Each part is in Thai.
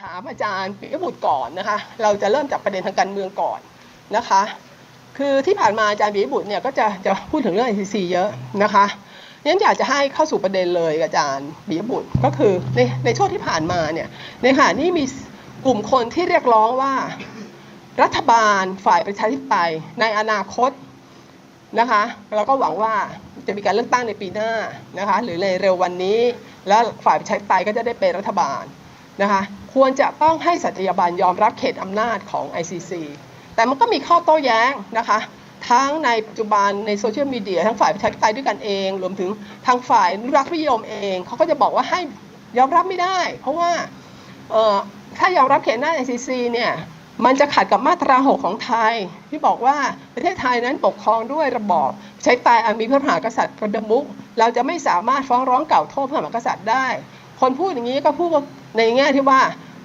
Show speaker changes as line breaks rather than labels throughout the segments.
ถามอาจารย์ปิยบุตรก่อนนะคะ เราจะเริ่มจากประเด็นทางการเมืองก่อนนะคะ คือที่ผ่านมาอาจารย์ปิยบุตรเนี่ยก็จะจะพูดถึงเรื่อง ICC เยอะนะคะงั้นอยากจะให้เข้าสู่ประเด็นเลยกับอาจารย์ปิยบุตรก็คือในในช่วงที่ผ่านมาเนี่ยในขณะนี้มีกลุ่มคนที่เรียกร้องว่ารัฐบาลฝ่ายประชาธิปไตยในอนาคตนะคะเราก็หวังว่าจะมีการเลือกตั้งในปีหน้านะคะหรือในเร็ววันนี้ แล้วฝ่ายประชาธิปไตยก็จะได้เป็นรัฐบาลนะคะ ควรจะต้องให้สัตยาบันยอมรับเขตอำนาจของ ICC แต่มันก็มีข้อโต้แย้งนะคะทั้งในปัจจุบันในโซเชียลมีเดียทั้งฝ่ายประชาธิปไตยด้วยกันเอง รวมถึงทางฝ่ายนุรักษ์นิยมเอง เขาก็จะบอกว่าให้ยอมรับไม่ได้ เพราะว่าถ้ายอมรับเขตหน้า ICC เนี่ยมันจะขัดกับมาตรา6ของไทย ที่บอกว่าประเทศไทยนั้นปกครองด้วยระบอบใช้ตายอันมีพระมหากษัตริย์ประมุขเราจะไม่สามารถฟ้องร้องเก่าโทษพระมหากษัตริย์ได้ คนพูดอย่างนี้ก็พูดในแง่ที่ว่า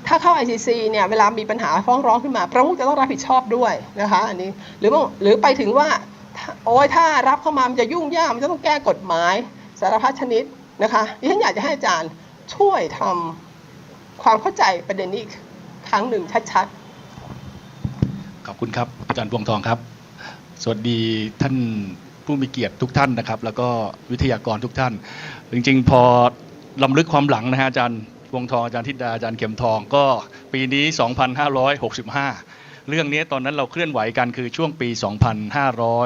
ถ้าเข้า ICC เนี่ยเวลามีปัญหาฟ้องร้องขึ้นมาประมุขจะต้องรับผิดชอบด้วยนะคะอันนี้หรือหรือไปถึงว่าโอ้ยถ้ารับเข้ามามันจะยุ่งยากมันจะต้องแก้กฎหมายสารพัดชนิดนะคะดิฉันอยากจะให้อาจารย์ช่วยทำความเข้าใจประเด็นนี้ครั้งหนึ่งชัดๆ
ขอบคุณครับอาจารย์พวงทองครับ สวัสดีท่านผู้มีเกียรติทุกท่านนะครับ แล้วก็วิทยากรทุกท่าน จริง ๆ พอลำลึกความหลังนะฮะอาจารย์ วงทองอาจารย์ธิดาอาจารย์เข็มทองก็ปีนี้ 2565 เรื่องนี้ตอนนั้นเราเคลื่อนไหวกันคือช่วงปี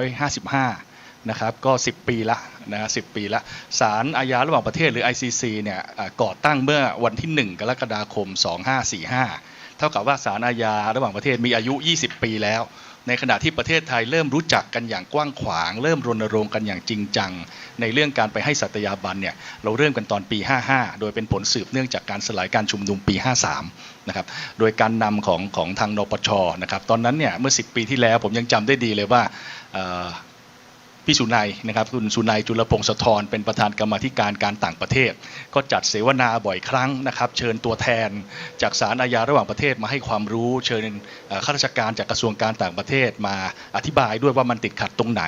2555 นะครับก็ 10 ปีละนะ10 ปีละศาลอาญาระหว่างประเทศหรือ ICC เนี่ยก่อตั้งเมื่อวันที่ 1 กรกฎาคม 2545 เท่ากับว่าศาลอาญาระหว่างประเทศมีอายุ 20 ปีแล้ว ในขณะที่ประเทศไทยเริ่มรู้จักกันอย่างกว้างขวาง เริ่มรณรงค์กันอย่างจริงจัง ในเรื่องการไปให้สัตยาบันเนี่ยเราเริ่มกันตอนปี 55 โดยเป็นผลสืบเนื่องจากการสลายการชุมนุมปี 53 นะครับโดยการนำของของทางนปชนะครับตอนนั้นเนี่ยเมื่อ 10 ปีที่แล้วผมยังจำได้ดีเลยว่า พี่สุนัยนะครับคุณสุนัยจุลพงศธรเป็นประธานกรรมธิการการต่างประเทศ ก็จัดเสวนาบ่อยครั้งนะครับเชิญตัวแทน จากศาลอาญาระหว่างประเทศมาให้ความรู้ เชิญข้าราชการจากกระทรวงการต่างประเทศมาอธิบายด้วยว่ามันติดขัดตรงไหน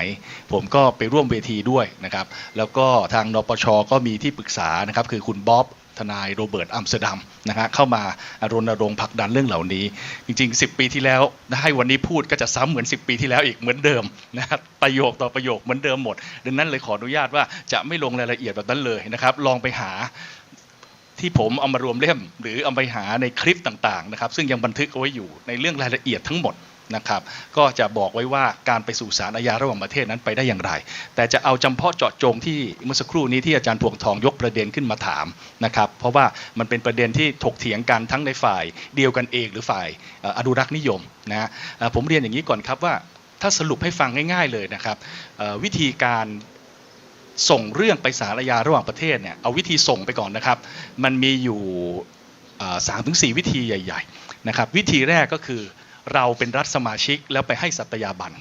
ผมก็ไปร่วมเวทีด้วยนะครับแล้วก็ทางนปชก็มีที่ปรึกษานะครับคือคุณบ๊อบ ทนายโรเบิร์ตอัมสเตอร์ดัมนะฮะเข้ามารณรงค์ผลักดันเรื่องเหล่านี้ จริง ๆ 10 ปีที่แล้วให้วันนี้พูดก็จะซ้ำเหมือน 10 ปีที่แล้วอีกเหมือนเดิมนะครับประโยคต่อประโยคเหมือนเดิมหมด ดังนั้นเลยขออนุญาตว่าจะไม่ลงรายละเอียดแบบนั้นเลยนะครับ ลองไปหาที่ผมเอามารวมเล่ม หรือเอาไปหาในคลิปต่างๆนะครับซึ่งยังบันทึกเอาไว้อยู่ในเรื่องรายละเอียดทั้งหมด นะครับก็จะบอกไว้ว่าการไปสู่ศาลอาญาระหว่างประเทศนั้นไปได้อย่างไร แต่จะเอาจำเพาะเจาะจงที่เมื่อสักครู่นี้ที่อาจารย์พวงทองยกประเด็นขึ้นมาถามนะครับเพราะว่ามันเป็นประเด็นที่ถกเถียงกันทั้งในฝ่ายเดียวกันเอง หรือฝ่ายอ่ออนุรักษ์นิยมนะผมเรียนอย่างนี้ก่อนครับว่าถ้าสรุปให้ฟังง่าย ๆเลยนะครับวิธีการส่งเรื่องไปศาลอาญาระหว่างประเทศเนี่ยเอาวิธีส่งไปก่อนนะครับ มันมีอยู่สามถึงสี่วิธีใหญ่ ๆ นะครับ วิธีแรกก็คือ เราเป็นรัฐสมาชิกแล้วไปให้สัตยาบัน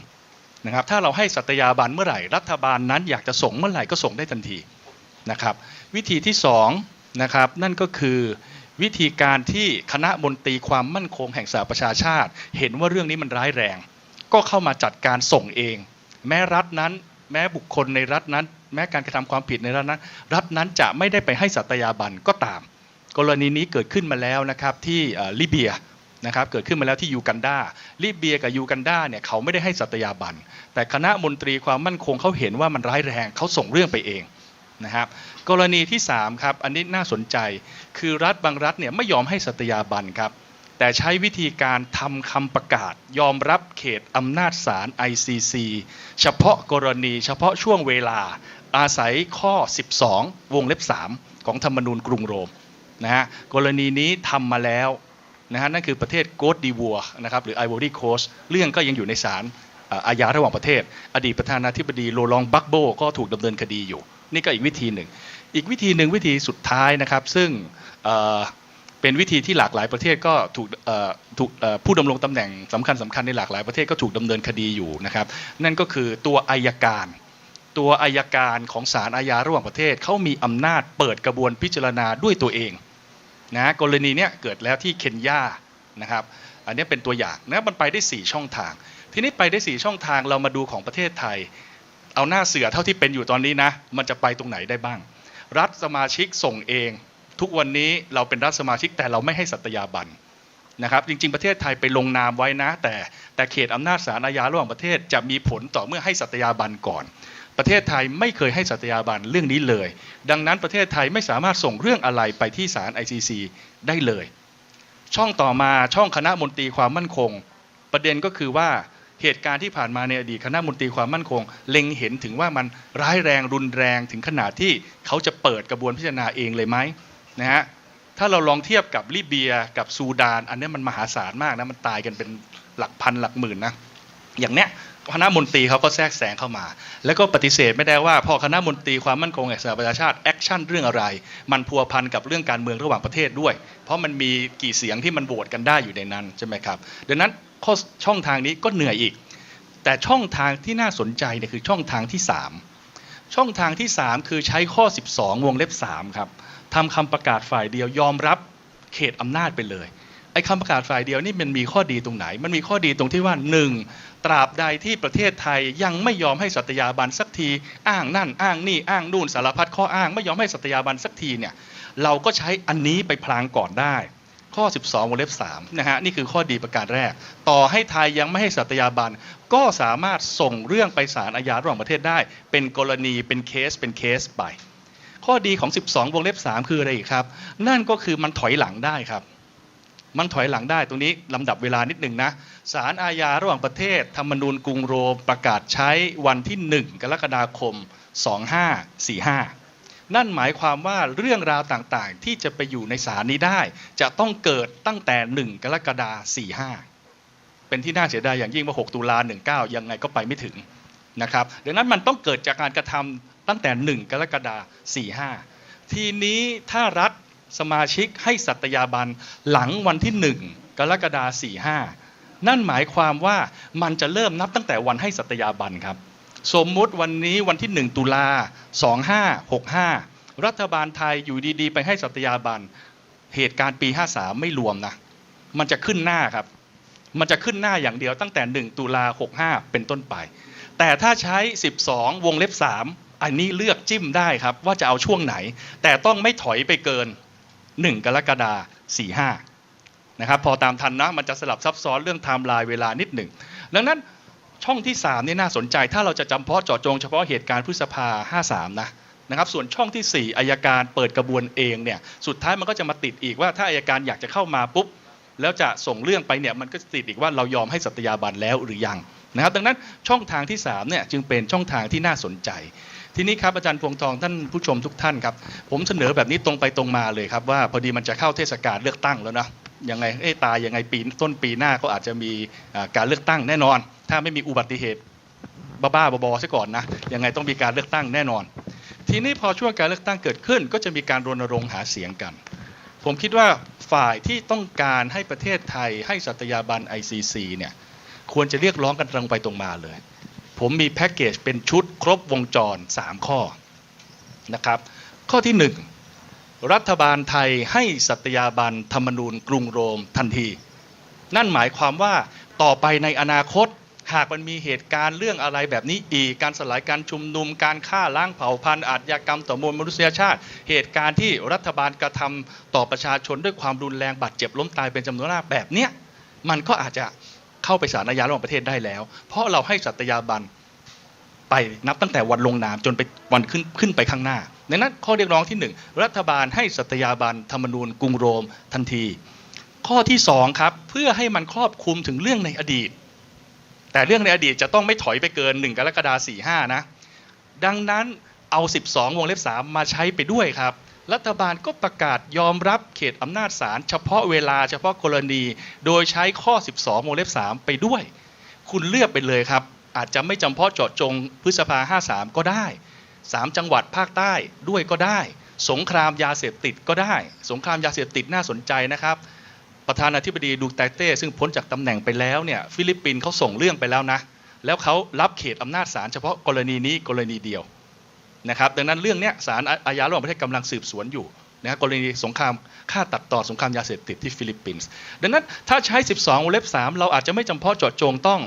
นะครับถ้าเราให้สัตยาบันเมื่อไหร่ รัฐบาลนั้นอยากจะส่งเมื่อไหร่ก็ส่งได้ทันทีนะครับวิธีที่สองนะครับนั่นก็คือวิธีการที่คณะมนตรีความมั่นคงแห่งสหประชาชาติ เห็นว่าเรื่องนี้มันร้ายแรง ก็เข้ามาจัดการส่งเอง แม้รัฐนั้น แม้บุคคลในรัฐนั้น แม้การกระทำความผิดในรัฐนั้น รัฐนั้นจะไม่ได้ไปให้สัตยาบันก็ตาม กรณีนี้เกิดขึ้นมาแล้วนะครับที่ลิเบีย นะครับเกิดขึ้นมาแล้วที่ยูกันดาลิเบียกับยูกันดาเนี่ยเขาไม่ได้ให้สัตยาบัน แต่คณะมนตรีความมั่นคงเขาเห็นว่ามันร้ายแรงเขาส่งเรื่องไปเองนะครับกรณีที่3ครับอันนี้น่าสนใจ คือรัฐบางรัฐเนี่ยไม่ยอมให้สัตยาบันครับแต่ใช้วิธีการทำคำประกาศ ยอมรับเขตอำนาจศาล ICC เฉพาะกรณีเฉพาะช่วงเวลาอาศัยข้อ 12 วงเล็บ 3 ของธรรมนูญกรุงโรมนะฮะกรณีนี้ทำมาแล้ว นะฮะนั่นคือประเทศโกดดีวัวนะครับหรือไอวอรี่โคสเรื่องก็ยังอยู่ในศาลอาญาระหว่างประเทศ อดีตประธานาธิบดีโรลองบักโบก็ถูกดำเนินคดีอยู่ นี่ก็อีกวิธีหนึ่ง อีกวิธีหนึ่งวิธีสุดท้ายนะครับ ซึ่งเเป็นวิธีที่หลากหลายประเทศก็ถูกถูกผู้ดำรงตำแหน่งสำคัญสำคัญในหลากหลายประเทศก็ถูกดำเนินคดีอยู่นะครับ นั่นก็คือตัวอายการ ตัวอายการของศาลอาญาระหว่างประเทศเขามีอำนาจเปิดกระบวนพิจารณาด้วยตัวเอง นะกรณีเนี้ยเกิดแล้วที่เคนยานะครับอันนี้เป็นตัวอย่างนะมันไปได้ 4 ช่องทาง ทีนี้ไปได้ 4 ช่องทางเรามาดูของประเทศไทย เอาหน้าเสือเท่าที่เป็นอยู่ตอนนี้นะมันจะไปตรงไหนได้บ้าง รัฐสมาชิกส่งเอง ทุกวันนี้เราเป็นรัฐสมาชิกแต่เราไม่ให้สัตยาบันนะครับจริงๆประเทศไทยไปลงนามไว้นะ แต่แต่เขตอำนาจศาลอาญาระหว่างประเทศจะมีผลต่อเมื่อให้สัตยาบันก่อน ประเทศไทยไม่เคยให้สัตยาบันเรื่องนี้เลย ดังนั้นประเทศไทยไม่สามารถส่งเรื่องอะไรไปที่ศาล ICC ได้เลย ช่องต่อมาช่องคณะมนตรีความมั่นคง ประเด็นก็คือว่าเหตุการณ์ที่ผ่านมาในอดีตคณะมนตรีความมั่นคง เล็งเห็นถึงว่ามันร้ายแรงรุนแรงถึงขนาดที่เขาจะเปิดกระบวนพิจารณาเองเลยไหมนะฮะถ้าเราลองเทียบกับลิเบียกับซูดาน อันเนี้ยมันมหาศาลมากนะมันตายกันเป็นหลักพันหลักหมื่นนะอย่างเนี้ย คณะมนตรีเขาก็แทรกแซงเข้ามา แล้วก็ปฏิเสธไม่ได้ว่า พอคณะมนตรีความมั่นคงแห่งสหประชาชาติแอคชั่นเรื่องอะไร มันพัวพันกับเรื่องการเมืองระหว่างประเทศด้วย เพราะมันมีกี่เสียงที่มันโหวตกันได้อยู่ในนั้นใช่ไหมครับดังนั้นข้อช่องทางนี้ก็เหนื่อยอีก แต่ช่องทางที่น่าสนใจเนี่ยคือช่องทางที่ 3 ช่องทางที่ 3 คือใช้ข้อ 12 วงเล็บ3ครับทำคำประกาศฝ่ายเดียวยอมรับเขตอำนาจไปเลย อ้คำประกาศฝ่ายเดียวนี่มันมีข้อดีตรงไหน มันมีข้อดีตรงที่ว่า 1. ตราบใดที่ประเทศไทยยังไม่ยอมให้สัตยาบันสักที อ้างนั่นอ้างนี่อ้างนู่นสารพัดข้ออ้างไม่ยอมให้สัตยาบันสักทีเนี่ยเราก็ใช้อันนี้ไปพลางก่อนได้ ข้อ 12วงเล็บ3นะฮะนี่คือข้อดีประการแรก ต่อให้ไทยยังไม่ให้สัตยาบันก็สามารถส่งเรื่องไปศาลอาญาระหว่างประเทศได้ เป็นกรณีเป็นเคสเป็นเคสไป ข้อดีของ 12วงเล็บ3คืออะไรครับ นั่นก็คือมันถอยหลังได้ครับ มันถอยหลังได้ตรงนี้ลำดับเวลานิดหนึ่งนะศาลอาญาระหว่างประเทศ ธรรมนูญกรุงโรมประกาศใช้วันที่ 1 กรกฎาคม 2545 นั่นหมายความว่าเรื่องราวต่างๆ ที่จะไปอยู่ในศาลนี้ได้ จะต้องเกิดตั้งแต่ 1 กรกฎาคม 45 เป็นที่น่าเสียดายอย่างยิ่งว่า 6 ตุลา 19 ยังไงก็ไปไม่ถึงนะครับดังนั้นมันต้องเกิดจากการกระทำตั้งแต่ 1 กรกฎาคม 45 ทีนี้ถ้ารัฐ สมาชิกให้สัตยาบันหลังวันที่1กรกฎาคม45นั่นหมายความว่ามันจะเริ่มนับตั้งแต่วันให้สัตยาบันครับ สมมุติวันนี้วันที่ 1 ตุลา2565 รัฐบาลไทยอยู่ดีๆ ไปให้สัตยาบันเหตุการณ์ปี 53 ไม่รวมนะ มันจะขึ้นหน้าครับ มันจะขึ้นหน้าอย่างเดียวตั้งแต่ 1 ตุลา65 เป็นต้นไป แต่ถ้าใช้ 12 วงเล็บ 3 อันนี้เลือกจิ้มได้ครับว่าจะเอาช่วงไหน แต่ต้องไม่ถอยไปเกิน 1 กรกฎาคม45นะครับพอตามทันนะมันจะสลับซับซ้อนเรื่องไทม์ไลน์เวลานิดหนึ่ง ดังนั้นช่องที่3นี่น่าสนใจ ถ้าเราจะจำเพาะเจาะจงเฉพาะเหตุการณ์พฤษภา 53 นะนะครับส่วนช่องทีสี่ 4อายการเปิดกระบวนเองเนี่ยสุดท้ายมันก็จะมาติดอีกว่าถ้าอายการอยากจะเข้ามาปุ๊บแล้วจะส่งเรื่องไปเนี่ยมันก็ติดอีกว่าเรายอมให้สัตยาบันแล้วหรือยังนะครับดังนั้นช่องทางที่3เนี่ยจึงเป็นช่องทางที่น่าสนใจ ทีนี้ครับอาจารย์พวงทองท่านผู้ชมทุกท่านครับผมเสนอแบบนี้ตรงไปตรงมาเลยครับว่าพอดีมันจะเข้าเทศกาลเลือกตั้งแล้วนะยังไงเอ้ตายยังไงปีต้นปีหน้าก็อาจจะมีการเลือกตั้งแน่นอน ถ้าไม่มีอุบัติเหตุบ้าๆบอๆซะก่อนนะยังไงต้องมีการเลือกตั้งแน่นอน ทีนี้พอช่วงการเลือกตั้งเกิดขึ้น ก็จะมีการรณรงค์หาเสียงกัน ผมคิดว่าฝ่ายที่ต้องการให้ประเทศไทยให้สัตยาบัน ICC เนี่ยควรจะเรียกร้องกันตรงไปตรงมาเลย ผมมีแพ็กเกจเป็นชุดครบวงจร 3 ข้อนะครับข้อที่ 1 รัฐบาลไทยให้สัตยาบันธรรมนูญกรุงโรมทันที นั่นหมายความว่าต่อไปในอนาคตหากมันมีเหตุการณ์เรื่องอะไรแบบนี้อีก การสลายการชุมนุม การฆ่าล้างเผ่าพันธุ์อาชญากรรมต่อมวลมนุษยชาติ เหตุการณ์ที่รัฐบาลกระทำต่อประชาชนด้วยความรุนแรงบาดเจ็บล้มตายเป็นจำนวนมากแบบเนี้ยมันก็อาจจะ เข้าไปศาลอาญาระหว่างประเทศได้แล้ว เพราะเราให้สัตยาบันไปนับตั้งแต่วันลงนามจนไปวันขึ้นขึ้นไปข้างหน้าดังนั้นข้อเรียกร้องที่หนึ่งรัฐบาลให้สัตยาบันธรรมนูญกรุงโรมทันที ข้อที่สองครับเพื่อให้มันครอบคลุมถึงเรื่องในอดีต แต่เรื่องในอดีตจะต้องไม่ถอยไปเกิน 1 กรกฎาคม45นะดังนั้นเอา 12 วงเล็บ 3 มาใช้ไปด้วยครับ รัฐบาลก็ประกาศยอมรับเขตอำนาจศาลเฉพาะเวลาเฉพาะกรณี โดยใช้ข้อ 12วงเล็บ3 ไปด้วย คุณเลือกไปเลยครับ อาจจะไม่จำเพาะเจาะจงพฤษภา 53 ก็ได้ 3 จังหวัดภาคใต้ด้วยก็ได้ สงครามยาเสพติดก็ได้ สงครามยาเสพติดน่าสนใจนะครับ ประธานาธิบดีดูเตเต้ซึ่งพ้นจากตำแหน่งไปแล้วเนี่ยฟิลิปปินส์เขาส่งเรื่องไปแล้วนะแล้วเขารับเขตอำนาจศาลเฉพาะกรณีนี้กรณีเดียว นะครับดังนั้นเรื่องนี้ศาลอาญาระหว่างประเทศกำลังสืบสวนอยู่นะรกรณีสงครามฆ่าตัดต่อสงครามยาเสพติดที่ฟิลิปปินส์ดังนั้นถ้าใช้ 12วงเล็บ 3 เราอาจจะไม่จำเพาะเจาะจงต้อง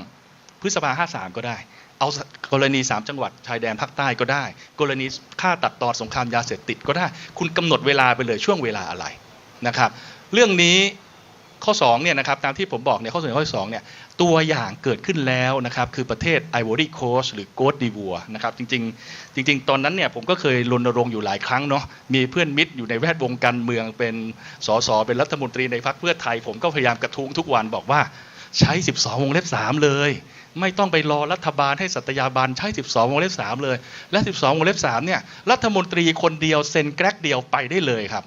พฤษภา 53 ก็ได้ เอากรณี 3 จังหวัดชายแดนภาคใต้ก็ได้ กรณีฆ่าตัดตอนสงครามยาเสพติดก็ได้ คุณกำหนดเวลาไปเลยช่วงเวลาอะไรนะครับ เรื่องนี้ ข้อ2เนี่ยนะครับตามที่ผมบอกเนี่ยข้อเสนอข้อที่สองเนี่ยตัวอย่างเกิดขึ้นแล้วนะครับคือประเทศไอวอรี่โคสหรือโกดดีวัวนะครับจริงๆจริง ๆ ตอนนั้นเนี่ยผมก็เคยรณรงค์อยู่หลายครั้งเนาะมีเพื่อนมิตรอยู่ในแวดวงการเมืองเป็นสสเป็นรัฐมนตรีในพรรคเพื่อไทย ผมก็พยายามกระทุ้งทุกวันบอกว่าใช้ 12 วงเล็บ 3 เลย ไม่ต้องไปรอรัฐบาลให้สัตยาบันใช้ 12 วงเล็บ 3 เลย และ 12 วงเล็บ 3 เนี่ยรัฐมนตรีคนเดียวเซ็นแกรกเดียวไปได้เลยครับ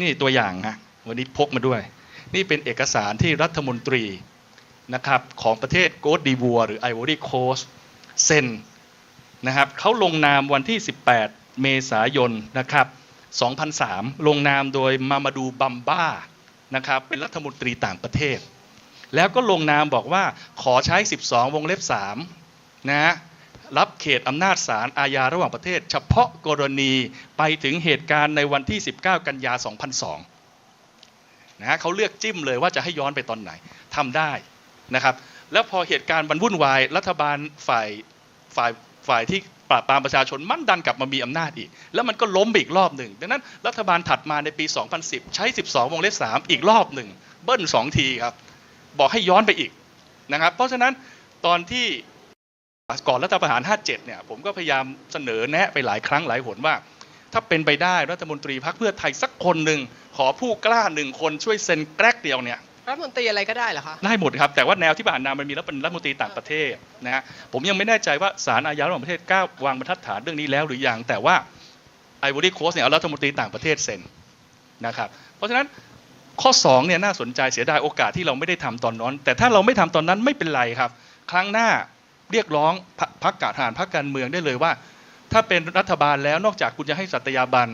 นี่ตัวอย่างฮะวันนี้พกมาด้วย นี่เป็นเอกสารที่รัฐมนตรีนะครับของประเทศโกดดีวัวหรือไอวอรี่โคสเซ็นนะครับเขาลงนามวันที่ 18 เมษายนนะครับ 2003 ลงนามโดยมามาดูบัมบ้านะครับเป็นรัฐมนตรีต่างประเทศ แล้วก็ลงนามบอกว่าขอใช้ 12 วงเล็บ3นะฮะรับเขตอำนาจศาลอาญาระหว่างประเทศ เฉพาะกรณีไปถึงเหตุการณ์ในวันที่ 19 กันยา 2002 นะฮะเขาเลือกจิ้มเลยว่าจะให้ย้อนไปตอนไหนทำได้นะครับ แล้วพอเหตุการณ์มันวุ่นวายรัฐบาลฝ่ายฝ่ายฝ่ายที่ปราบปรามประชาชนมันดันกลับมามีอำนาจอีก แล้วมันก็ล้มอีกรอบหนึ่งดังนั้นรัฐบาลถัดมาในปี 2010 ใช้ 12 วงเล็บ3อีกรอบหนึ่งเบิ้ลสองทีครับ บอกให้ย้อนไปอีกนะครับ เพราะฉะนั้นตอนที่ก่อนรัฐประหาร 57 เนี่ย ผมก็พยายามเสนอแนะไปหลายครั้งหลายหนว่า ถ้าเป็นไปได้รัฐมนตรีพรรคเพื่อไทยสักคนหนึ่ง ขอผู้กล้าหนึ่งคนช่วยเซ็นแกรกเดียวเนี่ย
รัฐมนตรีอะไรก็ได้เหรอคะ
ได้หมดครับ แต่ว่าแนวที่ผ่านมามันมีแล้วเป็นรัฐมนตรีต่างประเทศนะฮะผมยังไม่แน่ใจว่าศาลอาญาระหว่างประเทศกล้าวางบรรทัดฐานเรื่องนี้แล้วหรือยังแต่ว่าไอวอรี่โคสเนี่ยเอารัฐมนตรีต่างประเทศเซ็นนะครับเพราะฉะนั้นข้อ2เนี่ยน่าสนใจเสียดายโอกาสที่เราไม่ได้ทำตอนนั้น แต่ถ้าเราไม่ทำตอนนั้นไม่เป็นไรครับ ครั้งหน้าเรียกร้องพรรคพักการทหารพักการเมืองได้เลยว่า ถ้าเป็นรัฐบาลแล้วนอกจากคุณจะให้สัตยาบัน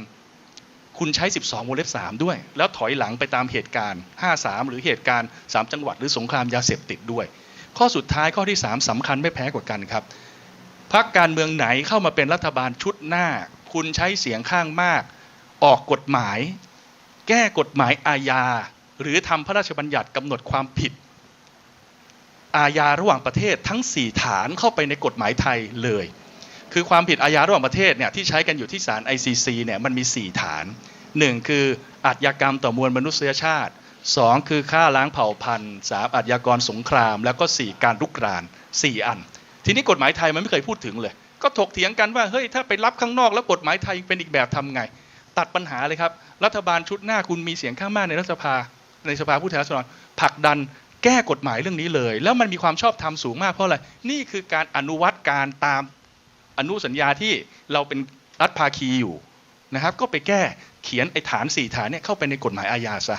คุณใช้ 12วงเล็บ3ด้วย แล้วถอยหลังไปตามเหตุการณ์ 53 หรือเหตุการณ์ 3 จังหวัดหรือสงครามยาเสพติดด้วย ข้อสุดท้ายข้อที่ 3สำคัญไม่แพ้กว่ากันครับพักการเมืองไหนเข้ามาเป็นรัฐบาลชุดหน้า คุณใช้เสียงข้างมาก ออกกฎหมาย แก้กฎหมายอาญา หรือทำพระราชบัญญัติกำหนดความผิด อาญาระหว่างประเทศทั้ง 4 ฐานเข้าไปในกฎหมายไทยเลย คือความผิดอาญาระหว่างประเทศเนี่ยที่ใช้กันอยู่ที่ศาล ICC เนี่ยมันมี 4 ฐาน 1 คืออาชญากรรมต่อมวลมนุษยชาติ 2 คือฆ่าล้างเผ่าพันธุ์ 3 อาชญากรสงคราม แล้วก็ 4 การลุกราน 4 อัน ทีนี้กฎหมายไทยมันไม่เคยพูดถึงเลย ก็ถกเถียงกันว่าเฮ้ยถ้าไปรับข้างนอกแล้วกฎหมายไทยเป็นอีกแบบทำไง ตัดปัญหาเลยครับรัฐบาลชุดหน้าคุณมีเสียงข้างมากในรัฐสภาในสภาผู้แทนราษฎรผลักดันแก้กฎหมายเรื่องนี้เลย แล้วมันมีความชอบธรรมสูงมากเพราะอะไรนี่คือการอนุวัตการตาม อนุสัญญาที่เราเป็นรัฐภาคีอยู่นะครับ ก็ไปแก้เขียนไอ้ฐาน 4 ฐานเนี่ยเข้าไปในกฎหมายอาญาซะ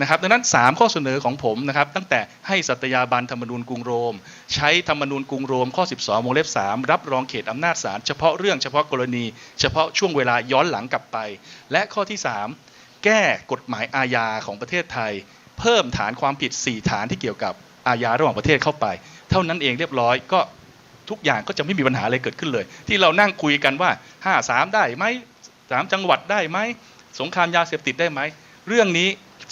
นะครับดังนั้น 3 ข้อเสนอของผมนะครับ ตั้งแต่ให้สัตยาบันธรรมนูญกรุงโรม ใช้ธรรมนูญกรุงโรมข้อ 12วงเล็บ 3 รับรองเขตอำนาจศาลเฉพาะเรื่องเฉพาะกรณี เฉพาะช่วงเวลาย้อนหลังกลับไป และข้อที่ 3 แก้กฎหมายอาญาของประเทศไทย เพิ่มฐานความผิด 4 ฐานที่เกี่ยวกับอาญาระหว่างประเทศเข้าไป เท่านั้นเองเรียบร้อยก็ ทุกอย่างก็จะไม่มีปัญหาอะไรเกิดขึ้นเลย ที่เรานั่งคุยกันว่า 5 3 ได้ไหมสามจังหวัดได้ไหมสงครามยาเสพติดได้ไหมเรื่องนี้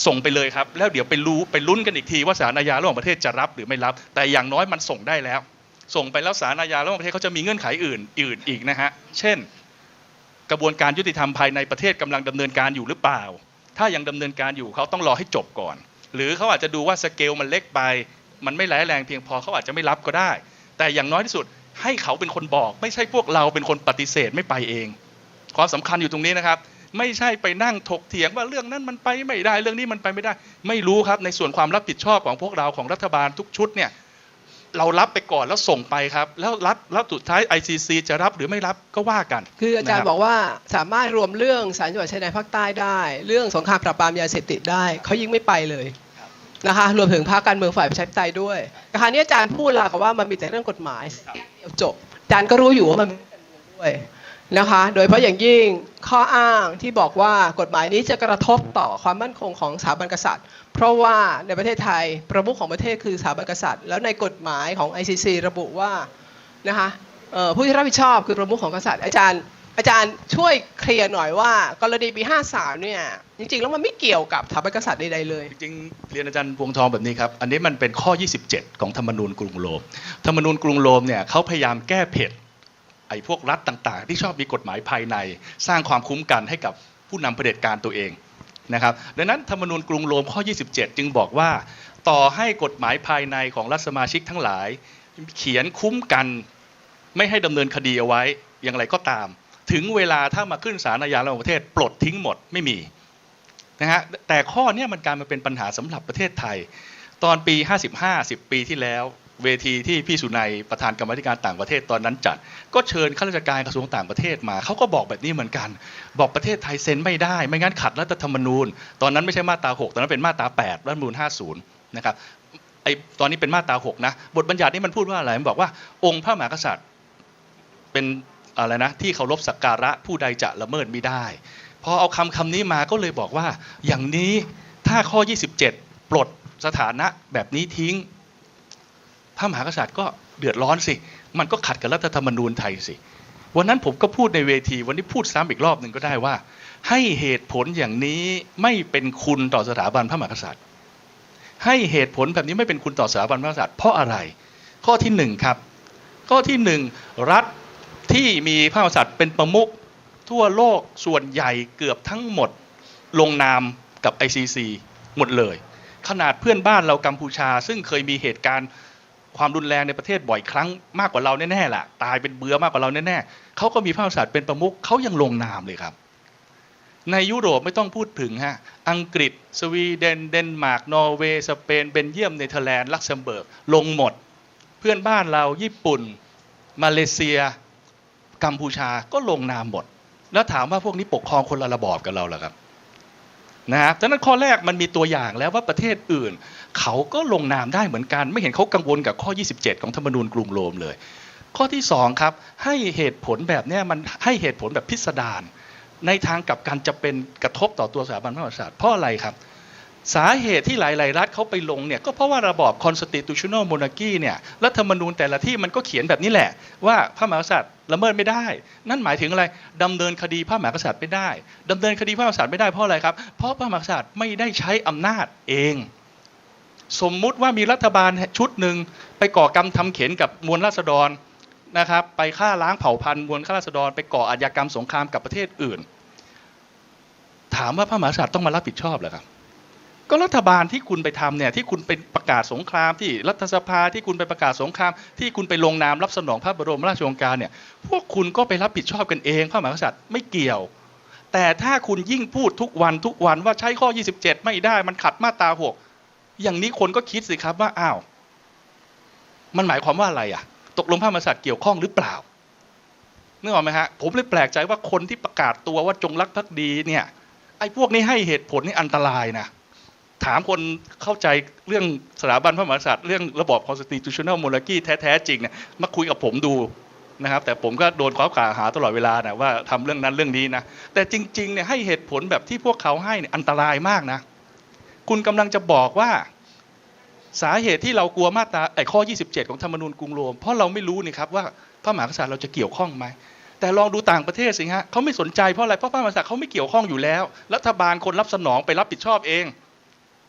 ส่งไปเลยครับ แล้วเดี๋ยวไปรู้ไปลุ้นกันอีกทีว่าศาลอาญาระหว่างประเทศจะรับหรือไม่รับ แต่อย่างน้อยมันส่งได้แล้ว ส่งไปแล้วศาลอาญาระหว่างประเทศเขาจะมีเงื่อนไขอื่นอื่นอีกนะฮะเช่น กระบวนการยุติธรรมภายในประเทศกำลังดำเนินการอยู่หรือเปล่า ถ้ายังดำเนินการอยู่เขาต้องรอให้จบก่อน หรือเขาอาจจะดูว่าสเกลมันเล็กไป มันไม่ร้ายแรงเพียงพอเขาอาจจะไม่รับก็ได้ แต่อย่างน้อยที่สุดให้เขาเป็นคนบอก ไม่ใช่พวกเราเป็นคนปฏิเสธไม่ไปเอง ความสำคัญอยู่ตรงนี้นะครับ ไม่ใช่ไปนั่งถกเถียงว่าเรื่องนั้นมันไปไม่ได้เรื่องนี้มันไปไม่ได้ ไม่รู้ครับในส่วนความรับผิดชอบของพวกเราของรัฐบาลทุกชุดเนี่ยเรารับไปก่อนแล้วส่งไปครับ แล้วรับแล้วสุดท้าย ICC จะรับหรือไม่รับก็ว่ากัน
คืออาจารย์
นะค
บอกว่าสามารถรวมเรื่องสารจังหวัดชายแดนภาคใต้ได้ เรื่องสงครามปราบปรามยาเสพติดได้เขายิ่งไม่ไปเลย นะคะรวมถึงภาคการเมืองฝ่ายประชาธิปไตยด้วยนะคะนี่อาจารย์พูดและกับว่ามันมีแต่เรื่องกฎหมายเดียวจบอาจารย์ก็รู้อยู่ว่ามันมีการเมืองด้วยนะคะ โดยเฉพาะอย่างยิ่งข้ออ้างที่บอกว่ากฎหมายนี้จะกระทบต่อความมั่นคงของสถาบันกษัตริย์ เพราะว่าในประเทศไทยประมุขของประเทศคือสถาบันกษัตริย์ แล้วในกฎหมายของ ICC ระบุว่านะคะผู้ที่รับผิดชอบคือประมุขของกษัตริย์อาจารย์ อาจารย์ช่วยเคลียร์หน่อยว่ากรณีปี53เนี่ยจริงๆ แล้วมันไม่เกี่ยวกับสถาบันกษัตริย์ใดๆเลย
จริงๆเรียนอาจารย์พวงทองแบบนี้ครับ อันนี้มันเป็นข้อ 27 ของธรรมนูญกรุงโรม ธรรมนูญกรุงโรมเนี่ยเขาพยายามแก้เผ็ดไอ้พวกรัฐต่างๆ ที่ชอบมีกฎหมายภายใน สร้างความคุ้มกันให้กับผู้นำเผด็จการตัวเองนะครับดังนั้นธรรมนูญกรุงโรมข้อ 27 จึงบอกว่า ต่อให้กฎหมายภายในของรัฐสมาชิกทั้งหลาย เขียนคุ้มกันไม่ให้ดำเนินคดีเอาไว้อย่างไรก็ตาม ถึงเวลาถ้ามาขึ้นศาลอาญาระหว่างประเทศ ปลดทิ้งหมดไม่มีนะฮะแต่ข้อนี้มันกลารมาเป็นปัญหาสำหรับประเทศไทย ตอนปี 55 10 ปีที่แล้ว เวทีที่พี่สุนัยประธานกรรมธิการต่างประเทศตอนนั้นจัด ก็เชิญข้าราชการกระทรวงต่างประเทศมาเขาก็บอกแบบนี้เหมือนกัน บอกประเทศไทยเซ็นไม่ได้ ไม่งั้นขัดรัฐธรรมนูญ ตอนนั้นไม่ใช่มาตรา6ตอนนั้นเป็นมาตรา8รัฐธรรมนูญ50นะครับไอตอนนี้เป็นมาตรา6นะบทบัญญัตินี้มันพูดว่าอะไรมันบอกว่าองค์พระมหากษัตริย์เป็น อะไรนะที่เคารพสักการะผู้ใดจะละเมิดไม่ได้พอเอาคำคำนี้มาก็เลยบอกว่า อย่างนี้ถ้าข้อ 27 ปลดสถานะแบบนี้ทิ้งพระมหากษัตริย์ก็เดือดร้อนสิ มันก็ขัดกับรัฐธรรมนูญไทยสิ วันนั้นผมก็พูดในเวที วันนี้พูดซ้ำอีกรอบหนึ่งก็ได้ว่า ให้เหตุผลอย่างนี้ไม่เป็นคุณต่อสถาบันพระมหากษัตริย์ ให้เหตุผลแบบนี้ไม่เป็นคุณต่อสถาบันพระมหากษัตริย์เพราะอะไร ข้อที่หนึ่งครับ ข้อที่หนึ่งรัฐ ที่มีพระมหากษัตริย์เป็นประมุขทั่วโลกส่วนใหญ่เกือบทั้งหมดลงนามกับ ICC หมดเลย ขนาดเพื่อนบ้านเรากัมพูชา ซึ่งเคยมีเหตุการณ์ความรุนแรงในประเทศบ่อยครั้งมากกว่าเราแน่ๆแหละตายเป็นเบื่อมากกว่าเราแน่ๆเขาก็มีพระมหากษัตริย์เป็นประมุขเขายังลงนามเลยครับ ในยุโรปไม่ต้องพูดถึงฮะอังกฤษ สวีเดนเดนมาร์กนอร์เวย์สเปนเบลเยียมเนเธอร์แลนด์ลักเซมเบิร์กลงหมด เพื่อนบ้านเราญี่ปุ่น มาเลเซีย กัมพูชาก็ลงนามหมด แล้วถามว่าพวกนี้ปกครองคนละระบอบกับเราเหรอครับนะครับดังนั้นข้อแรกมันมีตัวอย่างแล้วว่าประเทศอื่น เขาก็ลงนามได้เหมือนกัน ไม่เห็นเขากังวลกับข้อ 27 ของธรรมนูญกรุงโรมเลย ข้อที่สองครับให้เหตุผลแบบนี้มันให้เหตุผลแบบพิสดารในทางกับกันจะเป็นกระทบต่อตัวสถาบันพระมหากษัตริย์เพราะอะไรครับ สาเหตุที่หลาย ๆ รัฐเขาไปลงเนี่ยก็เพราะว่าระบอบ constitutional monarchy เนี่ยรัฐธรรมนูญแต่ละที่มันก็เขียนแบบนี้แหละ ว่าพระมหากษัตริย์ ละเมิดไม่ได้ นั่นหมายถึงอะไรดำเนินคดีพระมหากษัตริย์ไม่ได้ดำเนินคดีพระมหากษัตริย์ไม่ได้เพราะอะไรครับ เพราะพระมหากษัตริย์ไม่ได้ใช้อำนาจเอง สมมุติว่ามีรัฐบาลชุดหนึ่งไปก่อกรรมทำเข็นกับมวลราษฎรนะครับ ไปฆ่าล้างเผ่าพันธุ์มวลข้าราษฎร ไปก่ออาชญากรรมสงครามกับประเทศอื่น ถามว่าพระมหากษัตริย์ต้องมารับผิดชอบหรือครับ ก็รัฐบาลที่คุณไปทำเนี่ยที่คุณไปประกาศสงครามที่รัฐสภาที่คุณไปประกาศสงคราม ที่คุณไปลงนามรับสนองพระบรมราชโองการเนี่ยพวกคุณก็ไปรับผิดชอบกันเองพระมหากษัตริย์ไม่เกี่ยว แต่ถ้าคุณยิ่งพูดทุกวันทุกวันว่าใช้ข้อ 27 ไม่ได้มันขัดมาตรา6อย่างนี้คนก็คิดสิครับว่าอ้าวมันหมายความว่าอะไรอะ ตกลงพระมหากษัตริย์เกี่ยวข้องหรือเปล่านึกออกไหมฮะผมเลยแปลกใจว่าคนที่ประกาศตัวว่าจงรักภักดีเนี่ยไอ้พวกนี้ให้เหตุผลนี่อันตรายนะ ถามคนเข้าใจเรื่องสถาบันพระมหากษัตริย์เรื่องระบอบ constitutional monarchy แท้ๆจริงเนี่ยมาคุยกับผมดูนะครับแต่ผมก็โดนข้อกล่าวหาตลอดเวลานะว่าทำเรื่องนั้นเรื่องนี้นะแต่จริงๆเนี่ยให้เหตุผลแบบที่พวกเขาให้เนี่ยอันตรายมากนะ คุณกำลังจะบอกว่าสาเหตุที่เรากลัวมาตราไอ้ข้อ 27 ของธรรมนูญกรุงโรมเพราะเราไม่รู้นี่ครับว่าพระมหากษัตริย์เราจะเกี่ยวข้องไหมแต่ลองดูต่างประเทศสิฮะเขาไม่สนใจเพราะอะไรเพราะพระมหากษัตริย์เขาไม่เกี่ยวข้องอยู่แล้ว รัฐบาลคนรับสนองไปรับผิดชอบเอง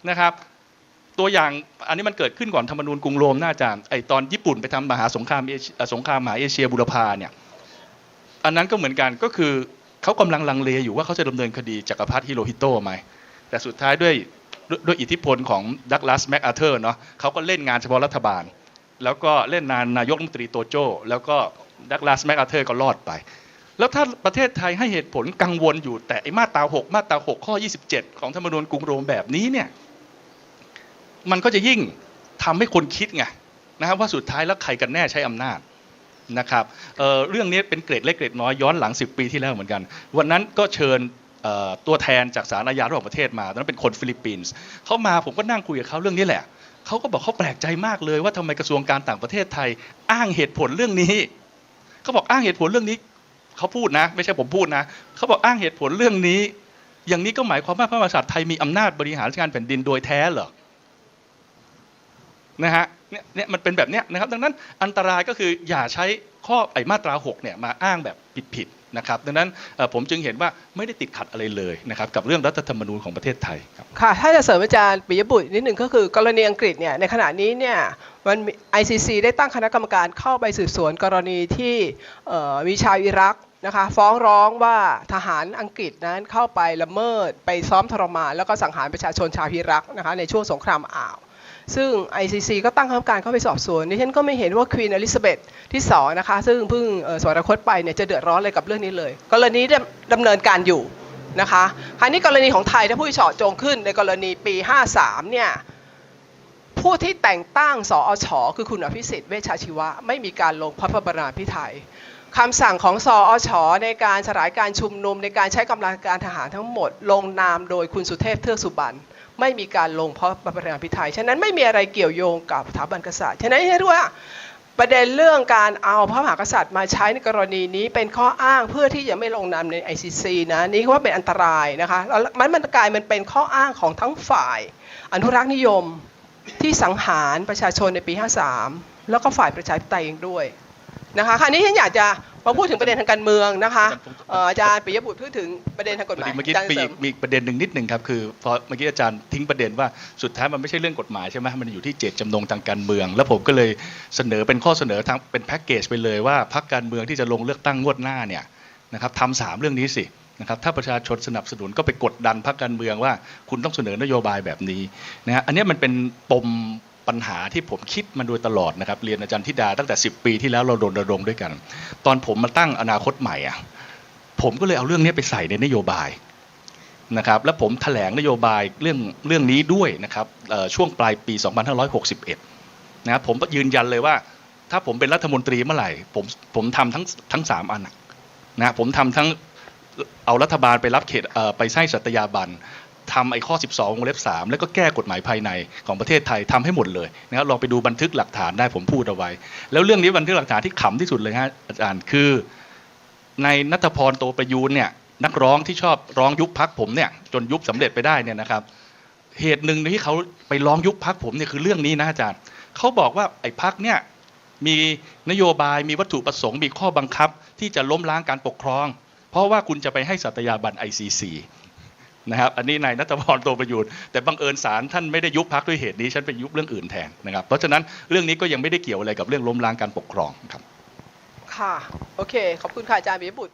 นะครับ ตัวอย่างอันนี้มันเกิดขึ้นก่อนธรรมนูญกรุงโรมน่าจะไอตอนญี่ปุ่นไปทำมหาสงครามสงครามมหาเอเชียบุรพาเนี่ยอันนั้นก็เหมือนกันก็คือเขากำลังลังเลอยู่ว่าเขาจะดำเนินคดีจักรพรรดิฮิโรฮิโตะไหมแต่สุดท้ายด้วยด้วยอิทธิพลของดักลาสแมคอาเธอร์เนาะเขาก็เล่นงานเฉพาะรัฐบาล แล้วก็เล่นงานนายกรัฐมนตรีโตโจแล้วก็ดักลาสแมคอาเธอร์ก็รอดไป แล้วถ้าประเทศไทยให้เหตุผลกังวลอยู่แต่ไอ้มาตรา6มาตรา6ข้อ 27 ของธรรมนูญกรุงโรมแบบนี้เนี่ย มันก็จะยิ่งทำให้คนคิดไงนะครับว่าสุดท้ายแล้วใครกันแน่ใช้อำนาจนะครับเเรื่องนี้เป็นเกรดเล็กเกรดน้อยย้อนหลัง 10 ปีที่แล้วเหมือนกัน วันนั้นก็เชิญตัวแทนจากศาลอาญาระหว่างประเทศมาตอนนั้นเป็นคนฟิลิปปินส์เขามาผมก็นั่งคุยกับเขาเรื่องนี้แหละเขาก็บอกเขาแปลกใจมากเลยว่าทำไมกระทรวงการต่างประเทศไทย อ้างเหตุผลเรื่องนี้เขาบอกอ้างเหตุผลเรื่องนี้เขาพูดนะ ไม่ใช่ผมพูดนะเขาบอกอ้างเหตุผลเรื่องนี้ อย่างนี้ก็หมายความว่าพระมหากษัตริย์ไทยมีอำนาจบริหารราชการแผ่นดินโดยแท้เหรอ นะฮะเนี่ยเนี่ยมันเป็นแบบเนี้ยนะครับดังนั้นอันตรายก็คืออย่าใช้ข้อไอ้มาตรา6เนี่ยมาอ้างแบบผิดๆนะครับดังนั้นผมจึงเห็นว่าไม่ได้ติดขัดอะไรเลยนะครับกับเรื่องรัฐธรรมนูญของประเทศไทยครับ
ค่ะถ้าจะเสริมอาจารย์ปิยบุตรนิดหนึ่งก็คือกรณีอังกฤษเนี่ยในขณะนี้เนี่ยมันมี ICC ได้ตั้งคณะกรรมการเข้าไปสืบสวนกรณีที่มีชาวอิรักนะคะฟ้องร้องว่าทหารอังกฤษนั้นเข้าไปละเมิด ไปซ้อมทรมานแล้วก็สังหารประชาชนชาวอิรักนะคะในช่วงสงครามอ่าว ซึ่ง ICC ก็ตั้งคณะกรรมการเข้าไปสอบสวนดิฉันก็ไม่เห็นว่าควีนอลิซาเบธที่สองนะคะซึ่งเพิ่งสวรรคตไปเนี่ยจะเดือดร้อนอะไรกับเรื่องนี้เลย กรณีดำดำเนินการอยู่นะคะคราวนี้กรณีของไทยถ้าผู้เฉาะจงขึ้นในกรณีปี 53 เนี่ยผู้ที่แต่งตั้งสอชคือคุณอภิสิทธิ์เวชชาชีวะ ไม่มีการลงพระบรมพิไทยคำสั่งของสอชในการสลายการชุมนุมในการใช้กำลังการทหารทั้งหมด ลงนามโดยคุณสุเทพเทือกสุบรรณ ไม่มีการลงเพราะบรมพิไทยฉะนั้นไม่มีอะไรเกี่ยวโยงกับสถาบันกษัตริย์ ฉะนั้นให้รู้ว่าประเด็นเรื่องการเอาพระมหากษัตริย์มาใช้ในกรณีนี้เป็นข้ออ้างเพื่อที่จะไม่ลงนามใน ICC นะนี่ว่าเป็นอันตรายนะคะแล้วมันมันกลายมันเป็นข้ออ้างของทั้งฝ่าย อนุรักษ์นิยมที่สังหารประชาชนในปี 53 แล้วก็ฝ่ายประชาธิปไตยเองด้วย นะคะคราวนี้ฉันอยากจะมาพูดถึงประเด็นทางการเมืองนะคะเอ่ออาจารย์ปิยบุตรพูดถึงประเด็นทางกฎหมาย
เมื่อกี้
อาจารย์
มี
เสริ
อี
ม
กมีอีกประเด็นหนึ่งนิดหนึ่งครับคือพอเมื่อกี้อาจารย์ทิ้งประเด็นว่าสุดท้ายมันไม่ใช่เรื่องกฎหมายใช่ไหมมันอยู่ที่เจตจำนงทางการเมือง แล้วผมก็เลยเสนอเป็นข้อเสนอทางเป็นแพ็กเกจไปเลยว่าพรรคการเมืองที่จะลงเลือกตั้งงวดหน้าเนี่ยนะครับทำสามเรื่องนี้สินะครับถ้าประชาชนสนับสนุนก็ไปกดดันพรรคการเมืองว่า คุณต้องเสนอนโยบายแบบนี้นะฮะอันเนี้ยมันเป็นปม ปัญหาที่ผมคิดมาโดยตลอดนะครับ เรียนอาจารย์ธิดาตั้งแต่ 10 ปีที่แล้วเราโดนระดมด้วยกัน ตอนผมมาตั้งอนาคตใหม่อะผมก็เลยเอาเรื่องนี้ไปใส่ในนโยบายนะครับ และผมแถลงนโยบายเรื่องเรื่องนี้ด้วยนะครับช่วงปลายปี 2561นะครับผมยืนยันเลยว่า ถ้าผมเป็นรัฐมนตรีเมื่อไหร่ ผมผมทำทั้งทั้งสามอันนะผมทำทั้งเอารัฐบาลไปรับเขตไปใช้สัตยาบัน ทำไอ้ข้อ 12วงเล็บ 3 แล้วก็แก้กฎหมายภายในของประเทศไทยทำให้หมดเลยนะครับลองไปดูบันทึกหลักฐานได้ผมพูดเอาไว้ แล้วเรื่องนี้บันทึกหลักฐานที่ขำที่สุดเลยฮะอาจารย์คือ ในนัทพรโตประยูนเนี่ยนักร้องที่ชอบร้องยุบพักผมเนี่ยจนยุบสำเร็จไปได้เนี่ยนะครับเหตุหนึ่งที่เขาไปร้องยุบพักผมเนี่ยคือเรื่องนี้นะอาจารย์เขาบอกว่าไอ้พักเนี่ยมีนโยบายมีวัตถุประสงค์มีข้อบังคับ ที่จะล้มล้างการปกครอง เพราะว่าคุณจะไปให้สัตยาบัน ICC นะครับ อันนี้นายนัทพรโตประยูนแต่บังเอิญศาลท่านไม่ได้ยุบพักด้วยเหตุนี้ ฉันไปยุบเรื่องอื่นแทนนะครับ เพราะฉะนั้นเรื่องนี้ก็ยังไม่ได้เกี่ยวอะไรกับเรื่องล้มล้างการปกครองครับ
ค่ะ โอเค ขอบคุณค่ะอาจารย์บิบุตร